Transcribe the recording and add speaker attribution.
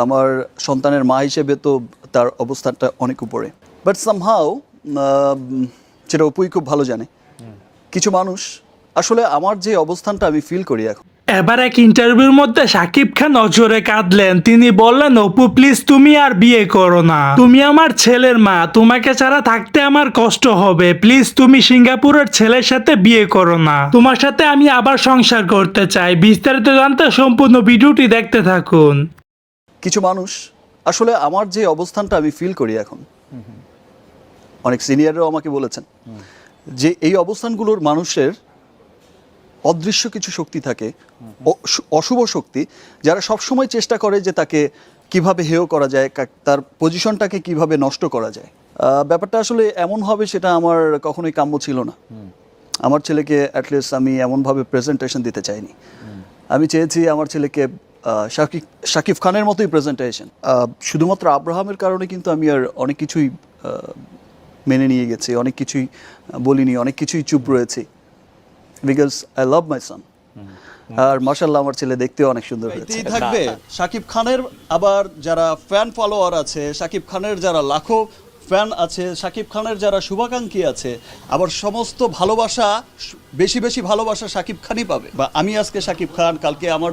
Speaker 1: আমার সন্তানের মা হিসেবে তো তার অবস্থানটা অনেক উপরে। বাট সামহাও যেটা অপুই খুব ভালো জানে। কিছু মানুষ, আসলে আমার যে অবস্থানটা আমি ফিল করি এখন।
Speaker 2: এবার এক ইন্টারভিউর মধ্যে সাকিব খান অজরে কাঁদলেন। তিনি বললেন, অপু প্লিজ তুমি আর বিয়ে করো না। তুমি আমার ছেলের মা। তোমাকে ছাড়া থাকতে আমার কষ্ট হবে। প্লিজ তুমি সিঙ্গাপুরের ছেলের সাথে বিয়ে করো না। তোমার সাথে আমি আবার সংসার করতে চাই। বিস্তারিত জানতে সম্পূর্ণ ভিডিওটি দেখতে থাকুন।
Speaker 1: কিছু মানুষ, আসলে আমার যে অবস্থানটা আমি ফিল করি এখন, অনেক সিনিয়ররাও আমাকে বলেছেন, যে এই অবস্থানগুলোর মানুষের অদৃশ্য কিছু শক্তি থাকে অশুভ শক্তি, যারা সবসময় চেষ্টা করে যে তাকে কীভাবে হেয় করা যায় তার পজিশনটাকে কীভাবে নষ্ট করা যায়। ব্যাপারটা আসলে এমন হবে সেটা আমার কখনোই কাম্য ছিল না। আমার ছেলেকে অ্যাটলিস্ট আমি এমনভাবে প্রেজেন্টেশন দিতে চাইনি। আমি চেয়েছি আমার ছেলেকে শাকিব শাকিব খানের মতোই প্রেজেন্টেশন শুধুমাত্র আব্রাহামের কারণে কিন্তু আমি আর অনেক কিছুই মেনে নিয়ে গেছি অনেক কিছুই বলিনি অনেক কিছুই চুপ রয়েছি। বিকজ আই লাভ মাই সন আর মাশাল্লাহ আমার ছেলে দেখতেও অনেক সুন্দর হয়েছে। থাকবে। শাকিব খানের আবার যারা ফ্যান ফলোয়ার আছে শাকিব খানের যারা লাখো ফ্যান আছে শাকিব খানের যারা শুভাকাঙ্ক্ষী আছে আবার সমস্ত ভালোবাসা বেশি বেশি ভালোবাসা শাকিব খানই পাবে। বা আমি আজকে শাকিব খান কালকে আমার